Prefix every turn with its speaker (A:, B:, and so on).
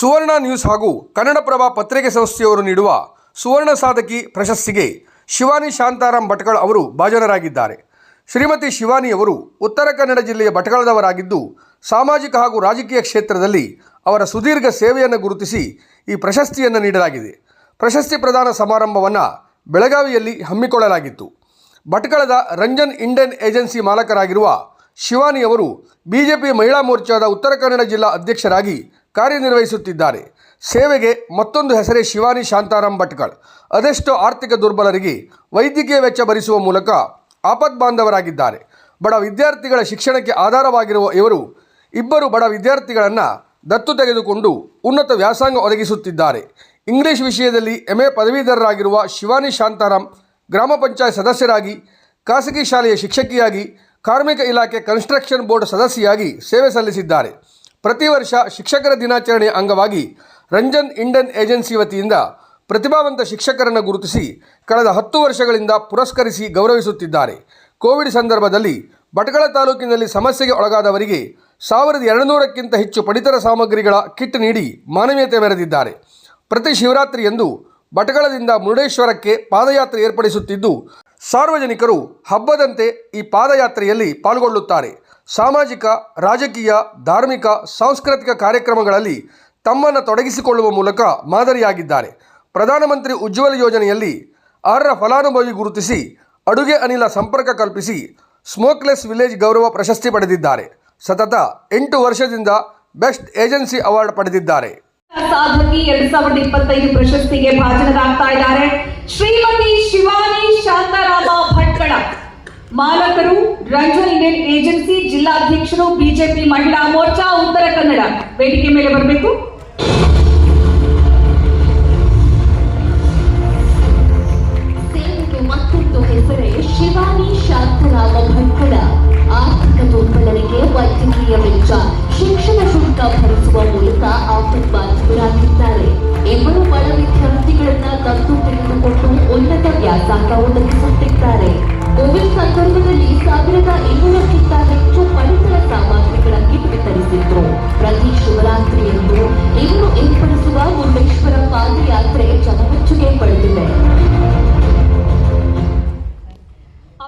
A: ಸುವರ್ಣ news ಹಾಗೂ ಕನ್ನಡಪ್ರಭ ಪತ್ರಿಕೆ ಸಂಸ್ಥೆಯವರು ನೀಡುವ ಸುವರ್ಣ ಸಾಧಕಿ ಪ್ರಶಸ್ತಿಗೆ ಶಿವಾನಿ ಶಾಂತಾರಾಮ್ ಭಟ್ಕಳ ಅವರು ಭಾಜನರಾಗಿದ್ದಾರೆ. ಶ್ರೀಮತಿ ಶಿವಾನಿ ಅವರು ಉತ್ತರ ಕನ್ನಡ ಜಿಲ್ಲೆಯ ಭಟ್ಕಳದವರಾಗಿದ್ದು, ಸಾಮಾಜಿಕ ಹಾಗೂ ರಾಜಕೀಯ ಕ್ಷೇತ್ರದಲ್ಲಿ ಅವರ ಸುದೀರ್ಘ ಸೇವೆಯನ್ನು ಗುರುತಿಸಿ ಈ ಪ್ರಶಸ್ತಿಯನ್ನು ನೀಡಲಾಗಿದೆ. ಪ್ರಶಸ್ತಿ ಪ್ರದಾನ ಸಮಾರಂಭವನ್ನು ಬೆಳಗಾವಿಯಲ್ಲಿ ಹಮ್ಮಿಕೊಳ್ಳಲಾಗಿತ್ತು. ಭಟ್ಕಳದ ರಂಜನ್ ಇಂಡಿಯನ್ ಏಜೆನ್ಸಿ ಮಾಲಕರಾಗಿರುವ ಶಿವಾನಿ ಅವರು ಬಿಜೆಪಿ ಮಹಿಳಾ ಮೋರ್ಚಾದ ಉತ್ತರ ಕನ್ನಡ ಜಿಲ್ಲಾ ಅಧ್ಯಕ್ಷರಾಗಿ ಕಾರ್ಯನಿರ್ವಹಿಸುತ್ತಿದ್ದಾರೆ. ಸೇವೆಗೆ ಮತ್ತೊಂದು ಹೆಸರೇ ಶಿವಾನಿ ಶಾಂತಾರಾಮ್ ಭಟ್ಕಳ್. ಅದೆಷ್ಟೋ ಆರ್ಥಿಕ ದುರ್ಬಲರಿಗೆ ವೈದ್ಯಕೀಯ ವೆಚ್ಚ ಭರಿಸುವ ಮೂಲಕ ಆಪದ್ಬಾಂಧವರಾಗಿದ್ದಾರೆ ಬಡ ವಿದ್ಯಾರ್ಥಿಗಳ ಶಿಕ್ಷಣಕ್ಕೆ ಆಧಾರವಾಗಿರುವ ಇವರು ಇಬ್ಬರು ಬಡ ವಿದ್ಯಾರ್ಥಿಗಳನ್ನು ದತ್ತು ತೆಗೆದುಕೊಂಡು ಉನ್ನತ ವ್ಯಾಸಂಗ ಒದಗಿಸುತ್ತಿದ್ದಾರೆ. ಇಂಗ್ಲಿಷ್ ವಿಷಯದಲ್ಲಿ ಎಂ ಪದವೀಧರರಾಗಿರುವ ಶಿವಾನಿ ಶಾಂತಾರಾಮ್ ಗ್ರಾಮ ಪಂಚಾಯತ್ ಸದಸ್ಯರಾಗಿ, ಖಾಸಗಿ ಶಾಲೆಯ ಶಿಕ್ಷಕಿಯಾಗಿ, ಕಾರ್ಮಿಕ ಇಲಾಖೆ ಕನ್ಸ್ಟ್ರಕ್ಷನ್ ಬೋರ್ಡ್ ಸದಸ್ಯೆಯಾಗಿ ಸೇವೆ ಸಲ್ಲಿಸಿದ್ದಾರೆ. ಪ್ರತಿ ವರ್ಷ ಶಿಕ್ಷಕರ ದಿನಾಚರಣೆ ಅಂಗವಾಗಿ ರಂಜನ್ ಇಂಡನ್ ಏಜೆನ್ಸಿ ವತಿಯಿಂದ ಪ್ರತಿಭಾವಂತ ಶಿಕ್ಷಕರನ್ನು ಗುರುತಿಸಿ ಕಳೆದ ಹತ್ತು ವರ್ಷಗಳಿಂದ ಪುರಸ್ಕರಿಸಿ ಗೌರವಿಸುತ್ತಿದ್ದಾರೆ. ಕೋವಿಡ್ ಸಂದರ್ಭದಲ್ಲಿ ಭಟ್ಕಳ ತಾಲೂಕಿನಲ್ಲಿ ಸಮಸ್ಯೆಗೆ ಒಳಗಾದವರಿಗೆ ಸಾವಿರದ ಎರಡುನೂರಕ್ಕಿಂತ ಹೆಚ್ಚು ಪಡಿತರ ಸಾಮಗ್ರಿಗಳ ಕಿಟ್ ನೀಡಿ ಮಾನವೀಯತೆ ಮೆರೆದಿದ್ದಾರೆ. ಪ್ರತಿ ಶಿವರಾತ್ರಿಯಂದು ಭಟ್ಕಳದಿಂದ ಮುರುಡೇಶ್ವರಕ್ಕೆ ಪಾದಯಾತ್ರೆ ಏರ್ಪಡಿಸುತ್ತಿದ್ದು, ಸಾರ್ವಜನಿಕರು ಹಬ್ಬದಂತೆ ಈ ಪಾದಯಾತ್ರೆಯಲ್ಲಿ ಪಾಲ್ಗೊಳ್ಳುತ್ತಾರೆ. ಸಾಮಾಜಿಕ, ರಾಜಕೀಯ, ಧಾರ್ಮಿಕ, ಸಾಂಸ್ಕೃತಿಕ ಕಾರ್ಯಕ್ರಮಗಳಲ್ಲಿ ತಮ್ಮನ್ನು ತೊಡಗಿಸಿಕೊಳ್ಳುವ ಮೂಲಕ ಮಾದರಿಯಾಗಿದ್ದಾರೆ. ಪ್ರಧಾನಮಂತ್ರಿ ಉಜ್ವಲ ಯೋಜನೆಯಲ್ಲಿ ಅರ್ಹ ಫಲಾನುಭವಿ ಗುರುತಿಸಿ, ಅಡುಗೆ ಅನಿಲ ಸಂಪರ್ಕ ಕಲ್ಪಿಸಿ, ಸ್ಮೋಕ್ಲೆಸ್ ವಿಲೇಜ್ ಗೌರವ ಪ್ರಶಸ್ತಿ ಪಡೆದಿದ್ದಾರೆ. ಸತತ ಎಂಟು ವರ್ಷದಿಂದ ಬೆಸ್ಟ್ ಏಜೆನ್ಸಿ ಅವಾರ್ಡ್ ಪಡೆದಿದ್ದಾರೆ.
B: ಸಾಧಕಿ ಎರಡ್ ಸಾವಿರದ ಪ್ರಶಸ್ತಿಗೆ ಭಾಜನರಾಗ್ತಾ ಇದ್ದಾರೆ. ಶ್ರೀಮತಿ ಶಿವಾನಿ ಶಾಂತರಾಮ ಭಟ್ಕಳ. ಮಾಲಕರು ರಂಜನ್ ಇಂಡಿಯನ್ ಏಜೆನ್ಸಿ, ಜಿಲ್ಲಾಧ್ಯಕ್ಷರು, ಬಿಜೆಪಿ ಮಹಿಳಾ ಮೋರ್ಚಾ, ಉತ್ತರ ಕನ್ನಡ. ವೇದಿಕೆ ಮೇಲೆ ಬರಬೇಕು.
C: ಮತ್ತೊಂದು ಹೆಸರೇ ಶಿವಾನಿ ಶಾಂತರಾಮ ಭಟ್ಕಳ ಆರ್ಥಿಕ ದುರ್ಬಲರಿಗೆ ವೈದ್ಯಕೀಯ ವೆಚ್ಚ, ಶಿಕ್ಷಣ ಶುಲ್ಕ ಭರಿಸುವ ಮೂಲಕ ಆಪದ್ಬಾಂಧವರಾಗಿದ್ದಾರೆ ಇಬ್ಬರು ಬಡ ವಿದ್ಯಾರ್ಥಿಗಳನ್ನ ದತ್ತು ತೆಗೆದುಕೊಂಡು ಉನ್ನತ ವ್ಯಾಸಂಗ ಸಂದರ್ಭದಲ್ಲಿ ಸಾವಿರದ ಇನ್ನೂರಕ್ಕಿಂತ ಹೆಚ್ಚು ಪಡಿತರ ಸಾಮಗ್ರಿಗಳನ್ನು ವಿತರಿಸಿದ್ರು. ಪ್ರತಿ ಶಿವರಾತ್ರಿಯಂದು ಇನ್ನು ಏರ್ಪಡಿಸುವ ಮುರುಡೇಶ್ವರ ಪಾದಯಾತ್ರೆ